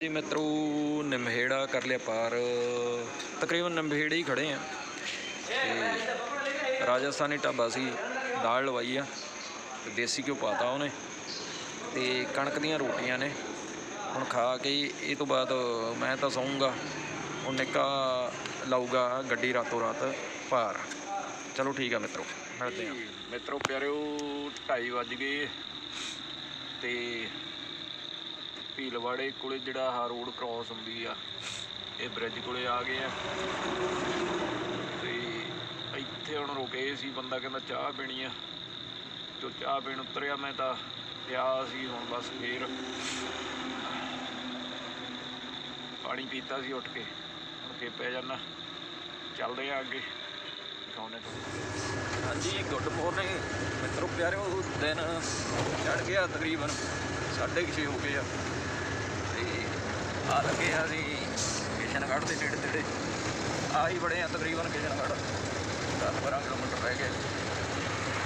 ਜੀ ਮਿੱਤਰੋ ਨਿਮਹੇੜਾ ਕਰ ਲਿਆ ਪਾਰ। ਤਕਰੀਬਨ ਨਿਮਹੇੜੇ ਹੀ ਖੜੇ ਆ। ਤੇ ਰਾਜਸਥਾਨੀ ਢਾਬਾ ਸੀ, ਦਾਲ ਲਵਾਈ ਆ। ਤੇ ਦੇਸੀ ਘਿਓ ਪਾਤਾ ਉਹਨੇ। ਤੇ ਕਣਕ ਦੀਆਂ ਰੋਟੀਆਂ ਨੇ। ਹੁਣ ਖਾ ਕੇ ਇਹ ਤੋਂ ਬਾਅਦ ਮੈਂ ਤਾਂ ਸੌਂਗਾ। ਉਹ ਨਿੱਕਾ ਲਾਊਗਾ ਗੱਡੀ ਰਾਤੋਂ ਰਾਤ ਪਾਰ। ਚਲੋ ਠੀਕ ਆ ਮਿੱਤਰੋ, ਮਿਲਦੇ ਆ। ਮਿੱਤਰੋ, ਪਿਆਰਿਓ 2:30 ਵੱਜ ਗਏ। ਤੇ ਭੀਲਵਾੜੇ ਕੋਲੇ ਜਿਹੜਾ ਆ ਰੋਡ ਕ੍ਰਾਸ ਹੁੰਦੀ ਆ, ਇਹ ਬ੍ਰਿਜ ਕੋਲੇ ਆ ਗਏ ਆ। ਤੇ ਇੱਥੇ ਹੁਣ ਰੁਕੇ ਸੀ, ਬੰਦਾ ਕਹਿੰਦਾ ਚਾਹ ਪੀਣੀ ਆ। ਤੇ ਚਾਹ ਪੀਣ ਉਤਰਿਆ, ਮੈਂ ਤਾਂ ਪਿਆ ਸੀ ਹੁਣ ਬਸ ਫੇਰ। ਪਾਣੀ ਪੀਤਾ ਸੀ ਉੱਠ ਕੇ, ਹੁਣ ਫੇਰ ਪੈ ਜਾਣਾ ਚੱਲਦੇ ਆ ਅੱਗੇ ਦਿਖਾਉਣੇ ਤੁਹਾਨੂੰ। ਹਾਂਜੀ, ਗੁੱਡ ਮਾਰਨਿੰਗ ਮਿੱਤਰੋ, ਪਿਆਰਿਓ, ਦਿਨ ਚੜ ਗਿਆ ਤਕਰੀਬਨ 6:30 ਹੋ ਗਏ ਆ। ਆ ਲੱਗੇ ਆ ਅਸੀਂ ਕਿਸ਼ਨਗੜ੍ਹ ਦੇ ਨੇੜੇ ਤੇੜੇ ਆ ਹੀ ਬੜੇ ਆ, ਤਕਰੀਬਨ ਕਿਸ਼ਨਗੜ੍ਹ। 10-12 ਕਿਲੋਮੀਟਰ ਰਹਿ ਗਏ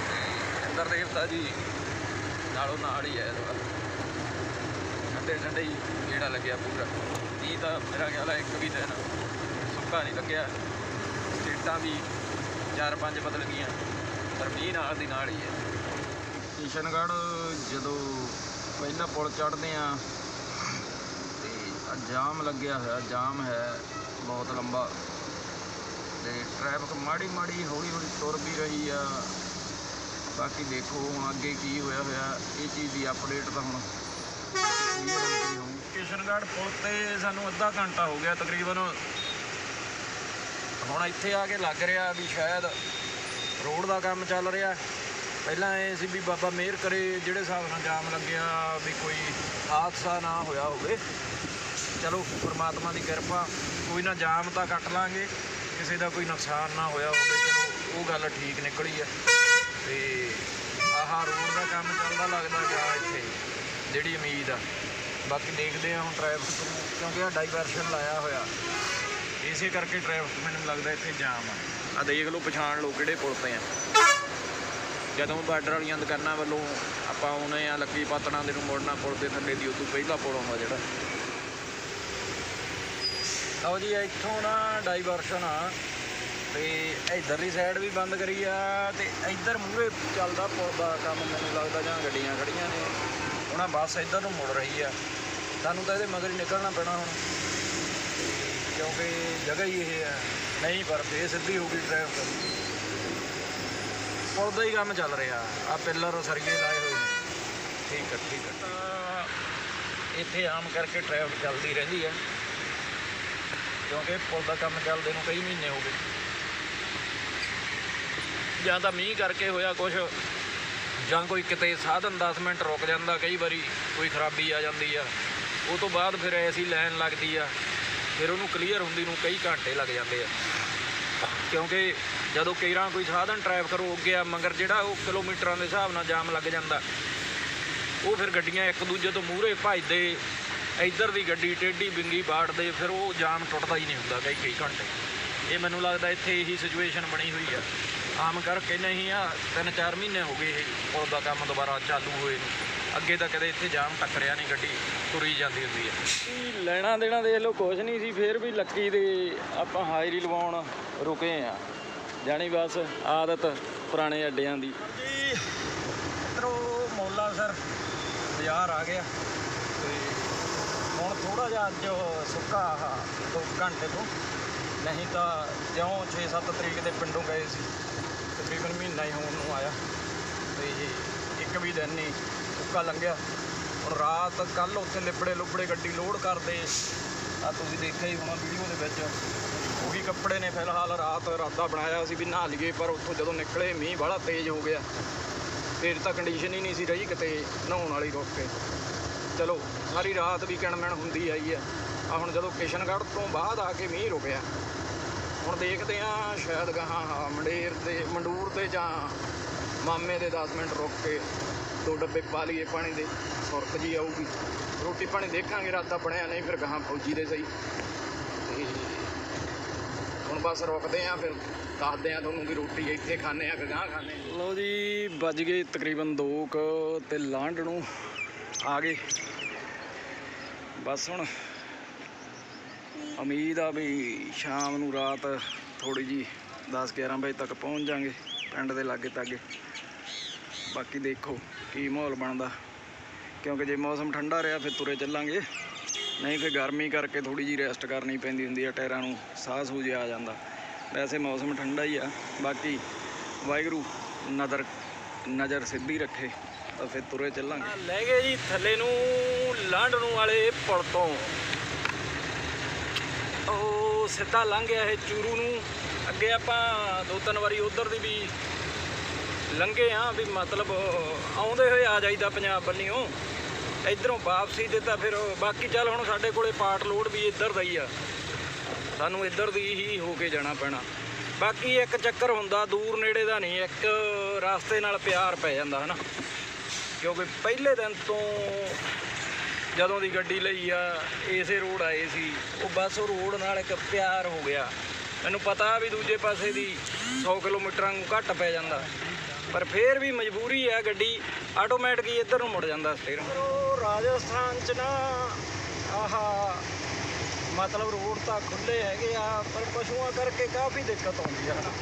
ਤੇ ਇੰਦਰ ਦੇਵਤਾ ਜੀ ਨਾਲੋਂ ਨਾਲ ਹੀ ਹੈ ਥੋੜਾ ਠੰਡੇ ਠੰਡੇ ਹੀ ਜਿਹੜਾ ਲੱਗਿਆ ਪੂਰਾ। ਇਹ ਤਾਂ ਮੇਰਾ ਖਿਆਲ ਹੈ ਇੱਕ ਵੀ ਦਿਨ ਸੁੱਕਾ ਨਹੀਂ ਲੱਗਿਆ। ਸਟੇਟਾਂ ਵੀ ਚਾਰ ਪੰਜ ਬਦਲ ਗਈਆਂ। ਪਰ ਮੀਂਹ ਨਾਲ ਦੀ ਨਾਲ ਹੀ ਹੈ ਕਿਸ਼ਨਗੜ੍ਹ ਜਦੋਂ ਪਹਿਲਾ ਪੁਲ ਚੜ੍ਹਦੇ ਆ ਜਾਮ ਲੱਗਿਆ ਹੋਇਆ, ਜਾਮ ਹੈ, ਬਹੁਤ ਲੰਬਾ। ਤੇ ਟ੍ਰੈਫਿਕ ਮਾੜੀ ਮਾੜੀ, ਹੌਲੀ ਹੌਲੀ ਤੁਰ ਵੀ ਰਹੀ ਆ। ਬਾਕੀ ਦੇਖੋ ਹੁਣ ਅੱਗੇ ਕੀ ਹੋਇਆ ਹੋਇਆ, ਇਹ ਚੀਜ਼ ਦੀ ਅਪਡੇਟ ਤਾਂ ਹੁਣ ਕਿਸ਼ਨਗੜ੍ਹ ਪੁਲ ਤੇ ਸਾਨੂੰ ਅੱਧਾ ਘੰਟਾ ਹੋ ਗਿਆ ਤਕਰੀਬਨ। ਹੁਣ ਇੱਥੇ ਆ ਕੇ ਲੱਗ ਰਿਹਾ ਵੀ ਸ਼ਾਇਦ ਰੋਡ ਦਾ ਕੰਮ ਚੱਲ ਰਿਹਾ। ਪਹਿਲਾਂ ਇਹ ਸੀ ਵੀ ਬਾਬਾ ਮਿਹਰ ਕਰੇ, ਜਿਹੜੇ ਹਿਸਾਬ ਨਾਲ ਜਾਮ ਲੱਗਿਆ ਵੀ ਕੋਈ ਹਾਦਸਾ ਨਾ ਹੋਇਆ ਹੋਵੇ। ਚਲੋ, ਪਰਮਾਤਮਾ ਦੀ ਕਿਰਪਾ, ਕੋਈ ਨਾ ਜਾਮ ਤਾਂ ਕੱਟ ਲਾਂਗੇ, ਕਿਸੇ ਦਾ ਕੋਈ ਨੁਕਸਾਨ ਨਾ ਹੋਇਆ ਹੋਵੇ, ਚਲੋ, ਉਹ ਗੱਲ ਠੀਕ ਨਿਕਲੀ ਆ। ਤੇ ਆਹ ਰੋਡ ਦਾ ਕੰਮ ਚੱਲਦਾ ਲੱਗਦਾ ਗਿਆ ਇੱਥੇ, ਜਿਹੜੀ ਉਮੀਦ ਆ। ਬਾਕੀ ਦੇਖਦੇ ਆ ਹੁਣ ਟ੍ਰੈਫਿਕ ਕਿਉਂਕਿ ਆ ਡਾਈਵਰਸ਼ਨ ਲਾਇਆ ਹੋਇਆ। ਇਸੇ ਕਰਕੇ ਟ੍ਰੈਫਿਕ ਮੈਨੂੰ ਲੱਗਦਾ ਇੱਥੇ ਜਾਮ ਆ। ਆ ਦੇਖ ਲਓ ਪਛਾਣ ਲਓ ਕਿਹੜੇ ਪੁਲ ਤੇ ਆ। ਜਦੋਂ ਬਾਰਡਰ ਵਾਲੀਆਂ ਦੁਕਾਨਾਂ ਵੱਲੋਂ ਆਪਾਂ ਆਉਨੇ ਆ, ਲੱਕੀ ਪਾਤਣਾ ਦੇ ਨੂੰ ਮੁੜਨਾ ਪੁਲ ਦੇ ਥੱਲੇ ਦੀ, ਉਦੋਂ ਪਹਿਲਾ ਪੁਲ ਆਉਂਦਾ ਜਿਹੜਾ। ਲਓ ਜੀ, ਇੱਥੋਂ ਨਾ ਡਾਈਵਰਸ਼ਨ ਆ। ਤੇ ਇਧਰਲੀ ਸਾਈਡ ਵੀ ਬੰਦ ਕਰੀ ਆ, ਤੇ ਇੱਧਰ ਮੂਹਰੇ ਚੱਲਦਾ ਪੁਲ ਦਾ ਕੰਮ ਮੈਨੂੰ ਲੱਗਦਾ, ਜਾਂ ਗੱਡੀਆਂ ਖੜੀਆਂ ਨੇ। ਉਹਨਾਂ ਬੱਸ ਇੱਧਰ ਨੂੰ ਮੁੜ ਰਹੀ ਆ। ਸਾਨੂੰ ਤਾਂ ਇਹਦੇ ਮਗਰ ਹੀ ਨਿਕਲਣਾ ਪੈਣਾ ਹੁਣ। ਕਿਉਂਕਿ ਜਗ੍ਹਾ ਹੀ ਇਹ ਆ। ਨਹੀਂ, ਪਰ ਫੇਰ ਸਿੱਧੀ ਹੋ ਗਈ ਟ੍ਰੈਫਿਕ ਪੁਲ ਦਾ ਹੀ ਕੰਮ ਚੱਲ ਰਿਹਾ। ਆ ਪਿੱਲਰ ਸਰੀਏ ਲਾਏ ਹੋਏ ਨੇ। ਠੀਕ ਹੈ ਠੀਕ ਹੈ ਇੱਥੇ ਆਮ ਕਰਕੇ ਟ੍ਰੈਫਿਕ ਚੱਲਦੀ ਰਹਿੰਦੀ ਹੈ ਕਿਉਂਕਿ ਪੁਲ ਦਾ ਕੰਮ ਚੱਲਦੇ ਨੂੰ ਕਈ ਮਹੀਨੇ ਹੋ ਗਏ। ਜਾਂ ਤਾਂ ਮੀਂਹ ਕਰਕੇ ਹੋਇਆ ਕੁਝ ਜਾਂ ਕੋਈ ਕਿਤੇ ਸਾਧਨ 10 ਮਿੰਟ ਰੁਕ ਜਾਂਦਾ, ਕਈ ਵਾਰੀ ਕੋਈ ਖਰਾਬੀ ਆ ਜਾਂਦੀ ਆ। ਉਹ ਤੋਂ ਬਾਅਦ ਫਿਰ ਐਸੀ ਲਾਈਨ ਲੱਗਦੀ ਆ, ਫਿਰ ਉਹਨੂੰ ਕਲੀਅਰ ਹੁੰਦੀ ਨੂੰ ਕਈ ਘੰਟੇ ਲੱਗ ਜਾਂਦੇ ਆ। ਕਿਉਂਕਿ ਜਦੋਂ ਕਈਰਾਂ ਕੋਈ ਸਾਧਨ ਟਰੈਫਿਕ ਰੋਕ ਗਿਆ ਮਗਰ ਜਿਹੜਾ ਉਹ ਕਿਲੋਮੀਟਰਾਂ ਦੇ ਹਿਸਾਬ ਨਾਲ ਜਾਮ ਲੱਗ ਜਾਂਦਾ, ਉਹ ਫਿਰ ਗੱਡੀਆਂ ਇੱਕ ਦੂਜੇ ਤੋਂ ਮੂਹਰੇ ਭੱਜਦੇ ਇੱਧਰ ਦੀ ਗੱਡੀ ਟੇਢੀ ਬਿੰਗੀ ਬਾੜਦੇ ਫਿਰ ਉਹ ਜਾਮ ਟੁੱਟਦਾ ਹੀ ਨਹੀਂ ਹੁੰਦਾ ਕਈ ਕਈ ਘੰਟੇ। ਇਹ ਮੈਨੂੰ ਲੱਗਦਾ ਇੱਥੇ ਇਹੀ ਸਿਚੁਏਸ਼ਨ ਬਣੀ ਹੋਈ ਆ। ਆਮ ਕਰਕੇ ਨਹੀਂ ਆ ਤਿੰਨ ਚਾਰ ਮਹੀਨੇ ਹੋ ਗਏ ਇਹ ਪੁਲ ਦਾ ਕੰਮ ਦੁਬਾਰਾ ਚਾਲੂ ਹੋਏ ਨੂੰ। ਅੱਗੇ ਤਾਂ ਕਦੇ ਇੱਥੇ ਜਾਮ ਟੱਕਰਿਆ ਨਹੀਂ ਗੱਡੀ ਤੁਰੀ ਜਾਂਦੀ ਹੁੰਦੀ ਹੈ ਲੈਣਾ ਦੇਣਾ ਦੇਖ ਲਓ ਕੁਝ ਨਹੀਂ ਸੀ ਫੇਰ ਵੀ ਲੱਕੀ ਦੇ ਆਪਾਂ ਹਾਜ਼ਰੀ ਲਵਾਉਣ ਰੁਕੇ ਆ। ਜਾਣੀ ਬਸ ਆਦਤ ਪੁਰਾਣੇ ਅੱਡਿਆਂ ਦੀ। ਜੀ ਮਿੱਤਰੋ ਮੌਲਾ ਸਰ ਬਾਜ਼ਾਰ ਆ ਗਿਆ। ਹੁਣ ਥੋੜਾ ਜਿਹਾ ਅੱਜ ਸੁੱਕਾ ਆਹ ਦੋ ਘੰਟੇ ਤੋਂ। ਨਹੀਂ ਤਾਂ ਜਿਉਂ 6-7 ਤਰੀਕ ਦੇ ਪਿੰਡੋਂ ਗਏ ਸੀ। ਤਕਰੀਬਨ ਮਹੀਨਾ ਹੀ ਹੋਣ ਨੂੰ ਆਇਆ। ਤੇ ਇੱਕ ਵੀ ਦਿਨ ਨਹੀਂ ਸੁੱਕਾ ਲੰਘਿਆ। ਹੁਣ ਰਾਤ ਕੱਲ ਉੱਥੇ ਲਿਪੜੇ ਲੁਬੜੇ ਗੱਡੀ ਲੋਡ ਕਰਦੇ। ਆ ਤੁਸੀਂ ਦੇਖਿਆ ਹੀ ਹੋਣਾ ਵੀਡੀਓ ਦੇ ਵਿੱਚ। ਉਹੀ ਕੱਪੜੇ ਨੇ ਫਿਲਹਾਲ ਰਾਤ ਇਰਾਦਾ ਬਣਾਇਆ ਸੀ ਵੀ ਨਹਾ ਲਈਏ, ਪਰ ਉੱਥੋਂ ਜਦੋਂ ਨਿਕਲੇ ਮੀਂਹ ਬੜਾ ਤੇਜ਼ ਹੋ ਗਿਆ। ਫਿਰ ਤਾਂ ਕੰਡੀਸ਼ਨ ਹੀ ਨਹੀਂ ਸੀ ਰਹੀ ਕਿਤੇ ਨਹਾਉਣ ਵਾਲੀ ਰੁਕ ਕੇ। ਚਲੋ ਸਾਰੀ ਰਾਤ ਵੀ ਕਿਣਮਣ ਹੁੰਦੀ ਆਈ ਹੈ ਆ ਹੁਣ ਜਦੋਂ ਕਿਸ਼ਨਗੜ੍ਹ ਤੋਂ ਬਾਅਦ ਆ ਕੇ ਮੀਂਹ ਰੁਕਿਆ। ਹੁਣ ਦੇਖਦੇ ਆ ਸ਼ਾਇਦ ਗਾਹਾਂ ਮੰਡੇਰ ਤੇ, ਮੰਡੂਰ ਤੇ ਜਾਂ ਮਾਮੇ ਦੇ 10 ਮਿੰਟ ਰੁਕ ਕੇ ਦੋ ਡੱਬੇ ਪਾ ਲਈਏ ਪਾਣੀ ਦੇ, ਸੁਰਤ ਜੀ ਆਊਗੀ। ਰੋਟੀ ਪਾਣੀ ਦੇਖਾਂਗੇ, ਰਾਤਾ ਬਣਿਆ ਨਹੀਂ, ਫਿਰ ਗਾਹਾਂ ਫੌਜੀ ਦੇ ਸਹੀ। ਤੇ ਹੁਣ ਬਸ ਰੁਕਦੇ ਆ ਫਿਰ, ਦੱਸਦੇ ਆ ਤੁਹਾਨੂੰ ਕਿ ਰੋਟੀ ਇੱਥੇ ਖਾਣੇ ਆ ਕਿ ਗਾਂ ਖਾਣੇ ਲਓ ਜੀ, ਵੱਜ ਗਏ ਤਕਰੀਬਨ 2 ਕ ਤੇ ਲਾਂਡ ਨੂੰ ਆ ਗਏ। ਬਸ ਹੁਣ ਉਮੀਦ ਆ ਵੀ ਸ਼ਾਮ ਨੂੰ ਰਾਤ ਥੋੜੀ ਜੀ 10 11 ਵਜੇ ਤੱਕ ਪਹੁੰਚ ਜਾਾਂਗੇ, ਪਿੰਡ ਦੇ ਲਾਗੇ ਤਾਗੇ। ਬਾਕੀ ਦੇਖੋ ਕੀ ਮਾਹੌਲ ਬਣਦਾ। ਕਿਉਂਕਿ ਜੇ ਮੌਸਮ ਠੰਡਾ ਰਿਹਾ, ਫਿਰ ਤੁਰੇ ਚੱਲਾਂਗੇ। ਨਹੀਂ ਫਿਰ ਗਰਮੀ ਕਰਕੇ ਥੋੜੀ ਜੀ ਰੈਸਟ ਕਰਨੀ ਪੈਂਦੀ ਹੁੰਦੀ ਆ, ਟਾਇਰਾਂ ਨੂੰ ਸਾਹ ਸੂਹ ਜਿਹਾ ਆ ਜਾਂਦਾ। ਵੈਸੇ ਮੌਸਮ ਠੰਡਾ ਹੀ ਆ। ਬਾਕੀ ਵਾਹਿਗੁਰੂ ਨਜ਼ਰ ਨਜ਼ਰ ਸਿੱਧੀ ਰੱਖੇ। ਤਾਂ ਫਿਰ ਤੁਰੇ ਚੱਲਾਂਗੇ। ਲੈ ਗਏ ਜੀ ਥੱਲੇ ਨੂੰ, ਲਾਂਡ ਨੂੰ ਵਾਲੇ ਪੁਲ ਤੋਂ। ਉਹ ਸਿੱਧਾ ਲੰਘ ਗਿਆ ਇਹ ਚੂਰੂ ਨੂੰ। ਅੱਗੇ ਆਪਾਂ ਦੋ ਤਿੰਨ ਵਾਰੀ ਉਧਰ ਦੀ ਵੀ ਲੰਘੇ ਆ ਵੀ ਮਤਲਬ ਆਉਂਦੇ ਹੋਏ ਆ ਜਾਈਦਾ ਪੰਜਾਬ ਬੰਨਿਓ ਇਧਰੋਂ ਵਾਪਸੀ ਦੇ ਤਾਂ ਫਿਰ ਬਾਕੀ ਚੱਲ ਹੁਣ ਸਾਡੇ ਕੋਲੇ ਪਾਰਟ ਲੋਡ ਵੀ ਇੱਧਰ ਦਾ ਹੀ ਆ। ਸਾਨੂੰ ਇੱਧਰ ਦੀ ਹੀ ਹੋ ਕੇ ਜਾਣਾ ਪੈਣਾ। ਬਾਕੀ ਇੱਕ ਚੱਕਰ ਹੁੰਦਾ ਦੂਰ ਨੇੜੇ ਦਾ ਨਹੀਂ, ਇੱਕ ਰਸਤੇ ਨਾਲ ਪਿਆਰ ਪੈ ਜਾਂਦਾ, ਹਨਾ। ਕਿਉਂਕਿ ਪਹਿਲੇ ਦਿਨ ਤੋਂ ਜਦੋਂ ਦੀ ਗੱਡੀ ਲਈ ਆ, ਇਸੇ ਰੋਡ ਆਏ ਸੀ। ਉਹ ਬਸ ਉਹ ਰੋਡ ਨਾਲ ਇੱਕ ਪਿਆਰ ਹੋ ਗਿਆ। ਮੈਨੂੰ ਪਤਾ ਵੀ ਦੂਜੇ ਪਾਸੇ ਦੀ 100 ਕਿਲੋਮੀਟਰਾਂ ਨੂੰ ਘੱਟ ਪੈ ਜਾਂਦਾ। ਪਰ ਫੇਰ ਵੀ ਮਜਬੂਰੀ ਆ ਗੱਡੀ, ਆਟੋਮੈਟਿਕ ਹੀ ਇੱਧਰ ਨੂੰ ਮੁੜ ਜਾਂਦਾ ਸਟੀਅਰਿੰਗ ਉਹ ਰਾਜਸਥਾਨ ਚ ਨਾ ਆਹਾ ਮਤਲਬ ਰੋਡ ਤਾਂ ਖੁੱਲੇ ਹੈਗੇ ਆ, ਪਰ ਪਸ਼ੂਆਂ ਕਰਕੇ ਕਾਫੀ ਦਿੱਕਤ ਆਉਂਦੀ ਆ। ਹਨਾ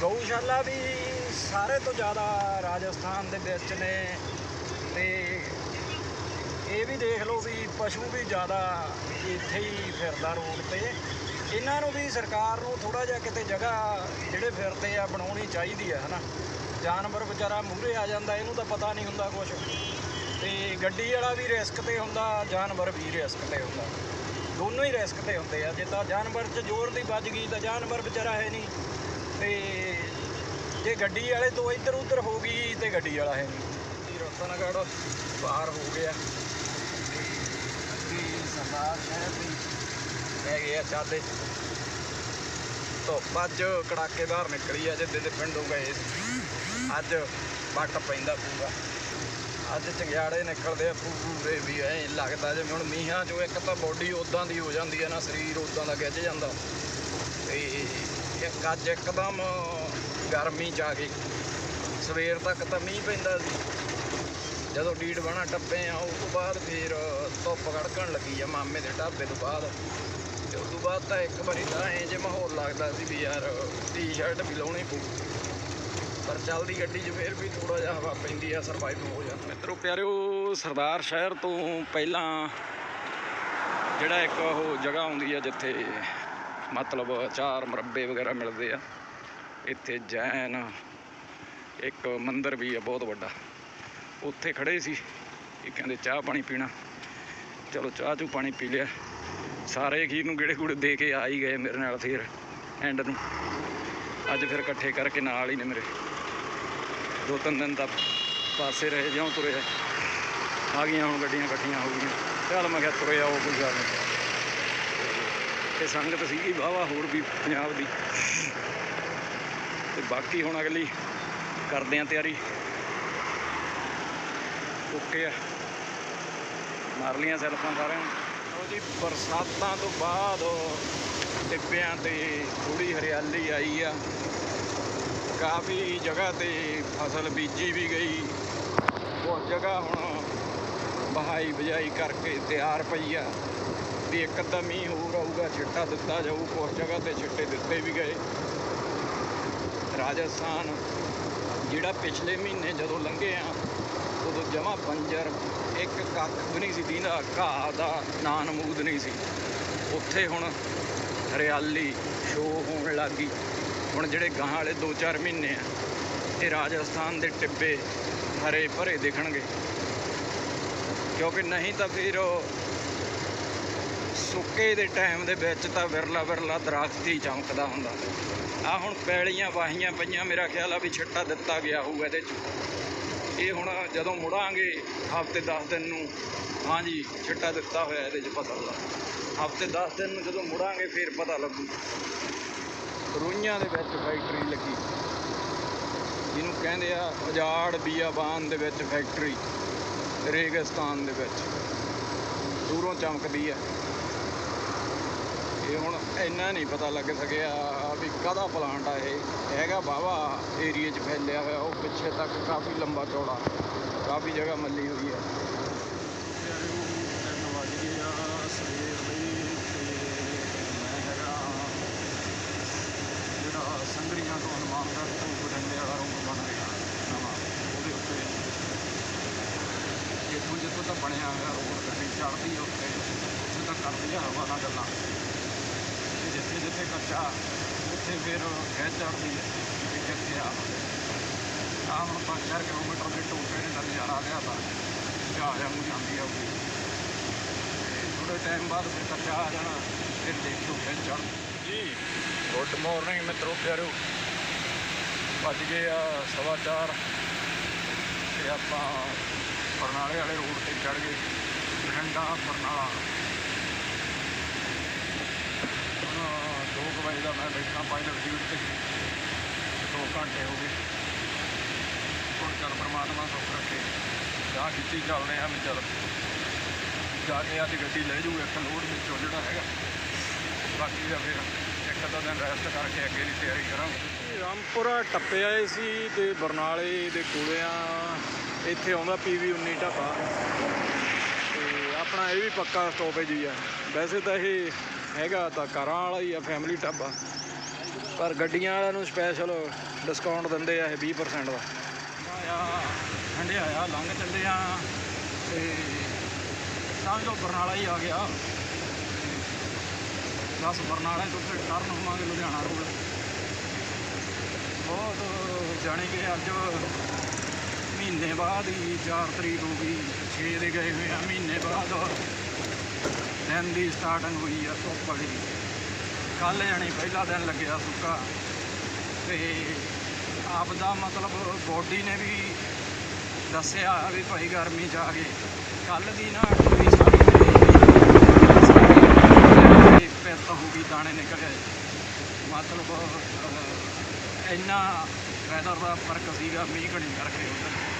ਗਊਸ਼ਾਲਾ ਵੀ ਸਾਰੇ ਤੋਂ ਜ਼ਿਆਦਾ ਰਾਜਸਥਾਨ ਦੇ ਵਿੱਚ ਨੇ ਤੇ ਇਹ ਵੀ ਦੇਖ ਲਓ ਵੀ ਪਸ਼ੂ ਵੀ ਜ਼ਿਆਦਾ ਇੱਥੇ ਹੀ ਫਿਰਦਾ ਰੋਡ ਤੇ। ਇਹਨਾਂ ਨੂੰ ਵੀ ਸਰਕਾਰ ਨੂੰ ਥੋੜਾ ਜਿਹਾ ਕਿਤੇ ਜਗ੍ਹਾ ਜਿਹੜੇ ਫਿਰਦੇ ਆ ਬਣਾਉਣੀ ਚਾਹੀਦੀ ਆ, ਹਨਾ। ਜਾਨਵਰ ਵਿਚਾਰਾ ਮੂਹਰੇ ਆ ਜਾਂਦਾ, ਇਹਨੂੰ ਤਾਂ ਪਤਾ ਨਹੀਂ ਹੁੰਦਾ ਕੁਝ ਤੇ ਗੱਡੀ ਵਾਲਾ ਵੀ ਰਿਸਕ ਤੇ ਹੁੰਦਾ, ਜਾਨਵਰ ਵੀ ਰਿਸਕ ਤੇ ਹੁੰਦਾ। ਦੋਨੋਂ ਹੀ ਰਿਸਕ ਤੇ ਹੁੰਦੇ ਆ। ਜੇ ਤਾਂ ਜਾਨਵਰ 'ਚ ਜ਼ੋਰ ਦੀ ਵੱਜ ਗਈ ਤਾਂ ਜਾਨਵਰ ਵਿਚਾਰਾ ਹੈ ਨਹੀਂ। ਜੇ ਗੱਡੀ ਵਾਲੇ ਤੋਂ ਇੱਧਰ ਉੱਧਰ ਹੋ ਗਈ ਤੇ ਗੱਡੀ ਵਾਲਾ ਹੈ ਨਹੀਂ। ਰਤਨਗੜ੍ਹ ਬਾਹਰ ਹੋ ਗਿਆ। ਤੇ ਸਰਦਾਰ ਸ਼ਹਿਰ ਦੀ ਹੈਗੇ ਆ ਚਾਦੇ ਧੁੱਪ ਅੱਜ ਕੜਾਕੇਦਾਰ ਨਿਕਲੀ ਆ, ਜਿੱਦੇ ਦੇ ਪਿੰਡੋਂ ਗਏ ਅੱਜ ਵੱਟ ਪੈਂਦਾ ਪੂਰਾ। ਅੱਜ ਚੰਗਿਆੜੇ ਨਿਕਲਦੇ ਆ, ਪੂਰੇ ਵੀ ਐ ਲੱਗਦਾ ਜਿਵੇਂ ਹੁਣ ਮੀਂਹਾਂ ਚੋਂ ਇੱਕ ਤਾਂ ਬੋਡੀ ਉਦਾਂ ਦੀ ਹੋ ਜਾਂਦੀ ਹੈ ਨਾ, ਸਰੀਰ ਉਦਾਂ ਦਾ ਗਿੱਜ ਜਾਂਦਾ। ਤੇ ਇੱਕ ਅੱਜ ਇੱਕਦਮ ਗਰਮੀ ਚ ਆ ਗਈ। ਸਵੇਰ ਤੱਕ ਤਾਂ ਮੀਂਹ ਪੈਂਦਾ ਸੀ। ਜਦੋਂ ਡੀਡ ਬਣਾ ਟੱਪੇ ਆ, ਉਸ ਤੋਂ ਬਾਅਦ ਫਿਰ ਧੁੱਪ ਗੜਕਣ ਲੱਗੀ ਆ ਮਾਮੇ ਦੇ ਢਾਬੇ ਤੋਂ ਬਾਅਦ। ਤੇ ਉਸ ਤੋਂ ਬਾਅਦ ਤਾਂ ਇੱਕ ਵਾਰੀ ਤਾਂ ਐਂ ਜੇ ਮਾਹੌਲ ਲੱਗਦਾ ਸੀ ਵੀ ਯਾਰ ਟੀ-ਸ਼ਰਟ ਵੀ ਲਾਉਣੀ ਪਊ। ਪਰ ਚੱਲਦੀ ਗੱਡੀ 'ਚ ਫੇਰ ਵੀ ਥੋੜਾ ਜਿਹਾ ਹਵਾ ਪੈਂਦੀ ਆ ਸਰਵਾਈਵ ਹੋ ਜਾਂਦਾ। ਮਿੱਤਰੋ, ਪਿਆਰਿਓ, ਸਰਦਾਰ ਸ਼ਹਿਰ ਤੋਂ ਪਹਿਲਾਂ ਜਿਹੜਾ ਇੱਕ ਉਹ ਜਗ੍ਹਾ ਆਉਂਦੀ ਆ ਜਿੱਥੇ ਮਤਲਬ ਚਾਰ ਮਰੱਬੇ ਵਗੈਰਾ ਮਿਲਦੇ ਆ। ਇੱਥੇ ਜੈਨ ਇੱਕ ਮੰਦਿਰ ਵੀ ਆ, ਬਹੁਤ ਵੱਡਾ। ਉੱਥੇ ਖੜੇ ਸੀ। ਇਹ ਕਹਿੰਦੇ ਚਾਹ ਪਾਣੀ ਪੀਣਾ। ਚਲੋ ਚਾਹ ਚੂ ਪਾਣੀ ਪੀ ਲਿਆ। ਸਾਰੇ ਅਖੀਰ ਨੂੰ ਗੇੜੇ ਗੂੜੇ ਦੇ ਕੇ ਆ ਹੀ ਗਏ ਮੇਰੇ ਨਾਲ ਫੇਰ ਐਂਡ ਨੂੰ। ਅੱਜ ਫਿਰ ਇਕੱਠੇ ਕਰਕੇ ਨਾਲ ਹੀ ਨੇ ਮੇਰੇ। ਦੋ ਤਿੰਨ ਦਿਨ ਤਾਂ ਪਾਸੇ ਰਹੇ, ਜਿਉਂ ਤੁਰੇ ਆ। ਗਈਆਂ ਹੁਣ ਗੱਡੀਆਂ ਇਕੱਠੀਆਂ ਹੋ ਗਈਆਂ। ਚੱਲ ਮੈਂ ਕਿਹਾ ਤੁਰੇ ਆਓ ਕੋਈ ਗੱਲ ਨਹੀਂ। ਤੇ ਸੰਗਤ ਸੀਗੀ ਵਾਹਵਾ ਹੋਰ ਵੀ ਪੰਜਾਬ ਦੀ। ਤੇ ਬਾਕੀ ਹੁਣ ਅਗਲੀ ਕਰਦੇ ਆ ਤਿਆਰੀ। ਓਕੇ ਆ। ਮਾਰ ਲੀਆਂ ਸੈਲਫਾਂ ਸਾਰਿਆਂ ਨੂੰ। ਲਓ ਜੀ, ਬਰਸਾਤਾਂ ਤੋਂ ਬਾਅਦ ਟਿੱਬਿਆਂ ਤੇ ਥੋੜੀ ਹਰਿਆਲੀ ਆਈ ਆ। ਕਾਫੀ ਜਗ੍ਹਾ ਤੇ ਫਸਲ ਬੀਜੀ ਵੀ ਗਈ। ਬਹੁਤ ਜਗ੍ਹਾ ਹੁਣ ਬਹਾਈ ਬਜਾਈ ਕਰਕੇ ਤਿਆਰ ਪਈ ਆ। ਵੀ ਇੱਕ ਅੱਧਾ ਮੀਂਹ ਹੋਰ ਆਊਗਾ, ਛਿੱਟਾ ਦਿੱਤਾ ਜਾਊ ਕੁਝ ਜਗ੍ਹਾ ਤੇ ਛਿੱਟੇ ਦਿੱਤੇ ਵੀ ਗਏ। ਰਾਜਸਥਾਨ। ਜਿਹੜਾ ਪਿਛਲੇ ਮਹੀਨੇ ਜਦੋਂ ਲੰਘੇ ਆ, ਉਦੋਂ ਜਮਾ ਬੰਜਰ, ਇੱਕ ਕੱਖ ਵੀ ਨਹੀਂ ਸੀ ਦੀਂਦਾ, ਘਾਹ ਦਾ ਨਾਂ ਨਮੂਦ ਨਹੀਂ ਸੀ। ਉੱਥੇ ਹੁਣ ਹਰਿਆਲੀ ਸ਼ੋ ਹੋਣ ਲੱਗੀ ਹੁਣ ਜਿਹੜੇ ਗਾਂ ਵਾਲੇ 2-4 ਮਹੀਨੇ ਆ, ਇਹ ਰਾਜਸਥਾਨ ਦੇ ਟਿੱਬੇ ਹਰੇ ਭਰੇ ਦਿਖਣਗੇ। ਕਿਉਂਕਿ ਨਹੀਂ ਤਾਂ ਫਿਰ ਉਹ ਸੁੱਕੇ ਦੇ ਟਾਈਮ ਦੇ ਵਿੱਚ ਤਾਂ ਵਿਰਲਾ ਵਿਰਲਾ ਦਰਖਤ ਹੀ ਚਮਕਦਾ ਹੁੰਦਾ। ਆ ਹੁਣ ਪੈਲੀਆਂ ਵਾਹੀਆਂ ਪਈਆਂ, ਮੇਰਾ ਖਿਆਲ ਆ ਵੀ ਛਿੱਟਾ ਦਿੱਤਾ ਗਿਆ ਹੋਊਗਾ ਇਹਦੇ 'ਚ। ਇਹ ਹੁਣ ਜਦੋਂ ਮੁੜਾਂਗੇ, ਹਫ਼ਤੇ 10 ਦਿਨ ਨੂੰ, ਹਾਂਜੀ, ਛਿੱਟਾ ਦਿੱਤਾ ਹੋਇਆ ਇਹਦੇ 'ਚ ਪਤਾ ਦਾ ਹਫ਼ਤੇ 10 ਦਿਨ ਨੂੰ ਜਦੋਂ ਮੁੜਾਂਗੇ, ਫਿਰ ਪਤਾ ਲੱਗੂ। ਰੂਈਆਂ ਦੇ ਵਿੱਚ ਫੈਕਟਰੀ ਲੱਗੀ। ਜਿਹਨੂੰ ਕਹਿੰਦੇ ਆ ਉਜਾੜ ਬੀਆਬਾਨ ਦੇ ਵਿੱਚ ਫੈਕਟਰੀ, ਰੇਗਿਸਤਾਨ ਦੇ ਵਿੱਚ। ਦੂਰੋਂ ਚਮਕਦੀ ਆ। ਤੇ ਹੁਣ ਇੰਨਾ ਨਹੀਂ ਪਤਾ ਲੱਗ ਸਕਿਆ ਵੀ ਕਾਹਦਾ ਪਲਾਂਟ ਆ ਇਹ। ਹੈਗਾ ਬਾਵਾ ਏਰੀਆ 'ਚ ਫੈਲਿਆ ਹੋਇਆ, ਉਹ ਪਿੱਛੇ ਤੱਕ ਕਾਫੀ ਲੰਬਾ ਚੌੜਾ, ਕਾਫੀ ਜਗ੍ਹਾ ਮੱਲੀ ਹੋਈ ਹੈ। ਜਿਹੜਾ ਸੰਗਰੀਆਂ ਤੋਂ ਹਨੂਮਾਨ ਦਾ ਤੋਂ ਬਟੰਡੇ ਵਾਲਾ ਰੂਪ ਬਣ ਰਿਹਾ ਨਵਾਂ ਉਹਦੇ ਉੱਤੇ ਇਹ ਤੋਂ ਜਿੱਥੋਂ ਤਾਂ ਬਣਿਆ ਹੋਇਆ ਰੋਡ ਗੱਡੀ ਚੜਦੀ ਉੱਤੇ ਉੱਥੇ ਤਾਂ ਕਰਦੀ ਆ ਹਵਾ ਗੱਲਾਂ। ਜਿੱਥੇ ਜਿੱਥੇ ਕੱਚਾ ਉੱਥੇ ਫਿਰ ਖਿੱਚ ਚੜ੍ਹਦੀ ਹੈ ਵੀ ਕਿੱਥੇ ਆ। ਆਹ ਹੁਣ 5-4 ਕਿਲੋਮੀਟਰ ਦੇ ਟੋਟੇ ਨੇ ਦਾ ਨਜ਼ਾਰਾ ਲਿਆ ਤਾਂ। ਜਹਾਜ਼ਾਂ ਨੂੰ ਜਾਂਦੀ ਆ ਉਹਦੀ ਤੇ ਥੋੜੇ ਟਾਈਮ ਬਾਅਦ ਫਿਰ ਕੱਚਾ ਆ ਜਾਣਾ ਫਿਰ ਦੇਖਿਓ ਖਿੱਚ ਚੜ੍ਹ ਜੀ। ਗੁੱਡ ਮਾਰਨਿੰਗ ਮਿੱਤਰੋ ਪਿਆਰੋ ਵੱਜ ਗਏ ਆ ਸਵਾ ਚਾਰ ਤੇ ਆਪਾਂ ਬਰਨਾਲੇ ਵਾਲੇ ਰੋਡ ਤੇ ਚੜ ਗਏ। ਬਠਿੰਡਾ ਬਰਨਾਲਾ ਹੁਣ ਦੋ ਕੁ ਵਜੇ ਦਾ ਮੈਂ ਬੈਠਾ ਪਾਇਲਟ ਸੀਟ ਤੇ ਦੋ ਘੰਟੇ ਹੋ ਗਏ। ਹੁਣ ਚੱਲ ਪਰਮਾਤਮਾ ਸੁੱਖ ਰੱਖੇ। ਜਾ ਖਿੱਚੀ ਚੱਲਦੇ ਆ ਵੀ ਚੱਲ। ਜਾ ਕੇ ਆਦੀ ਗੱਡੀ ਲੈ ਜੂ ਇੱਕ ਲੋਡ ਵਿੱਚੋਂ ਜਿਹੜਾ ਹੈਗਾ। ਬਾਕੀ ਦਾ ਫਿਰ ਇੱਕ ਅੱਧਾ ਦਿਨ ਰੈਸਟ ਕਰਕੇ ਅੱਗੇ ਦੀ ਤਿਆਰੀ ਕਰਾਂਗੇ। ਰਾਮਪੁਰਾ ਟੱਪੇ ਆਏ ਸੀ ਤੇ ਬਰਨਾਲੇ ਦੇ ਕੋਲੇ ਆ। ਇੱਥੇ ਆਉਂਦਾ ਪੀਵੀ 19 ਢਾਬਾ। ਤੇ ਆਪਣਾ ਇਹ ਵੀ ਪੱਕਾ ਸਟਾਪੇਜ ਹੀ ਆ। ਵੈਸੇ ਤਾਂ ਇਹ ਹੈਗਾ ਤਾਂ ਕਾਰਾਂ ਵਾਲਾ ਹੀ ਆ ਫੈਮਿਲੀ ਢਾਬਾ ਪਰ ਗੱਡੀਆਂ ਵਾਲਿਆਂ ਨੂੰ ਸਪੈਸ਼ਲ ਡਿਸਕਾਊਂਟ ਦਿੰਦੇ ਆ ਇਹ 20% ਦਾ। ਆ ਠੰਡੇ ਆਇਆ, ਲੰਘ ਚੱਲੇ ਆ ਤੇ ਸਮਝੋ ਬਰਨਾਲਾ ਹੀ ਆ ਗਿਆ। ਬਸ ਬਰਨਾਲੇ ਤੋਂ ਫਿਰ ਟਰਨ ਹੋਵਾਂਗੇ ਲੁਧਿਆਣਾ ਰੋਡ ਬਹੁਤ ਜਾਣੇ ਕਿ ਅੱਜ ਮਹੀਨੇ ਬਾਅਦ ਹੀ 4 ਤਰੀਕ ਹੋ ਗਈ 6 ਦੇ ਗਏ ਹੋਏ ਆ ਮਹੀਨੇ ਬਾਅਦ। ਦਿਨ ਦੀ ਸਟਾਰਟਿੰਗ ਹੋਈ ਆ, ਧੁੱਪ ਵਾਲੀ। ਕੱਲ ਜਾਣੀ ਪਹਿਲਾ ਦਿਨ ਲੱਗਿਆ ਸੁੱਕਾ। ਤੇ ਆਪ ਦਾ ਮਤਲਬ ਬੋਡੀ ਨੇ ਵੀ ਦੱਸਿਆ ਵੀ ਭਾਈ ਗਰਮੀ ਚ ਆ ਗਏ। ਕੱਲ ਦੀ ਨਾ ਕੋਈ ਸਾਡੀ ਪਿੱਤ ਹੋ ਗਈ, ਦਾਣੇ ਨਿਕਲੇ ਮਤਲਬ ਇੰਨਾ ਵੈਦਰ ਦਾ ਫ਼ਰਕ ਸੀਗਾ, ਮੀਂਹ ਘਣੀ ਕਰਕੇ। ਉੱਧਰ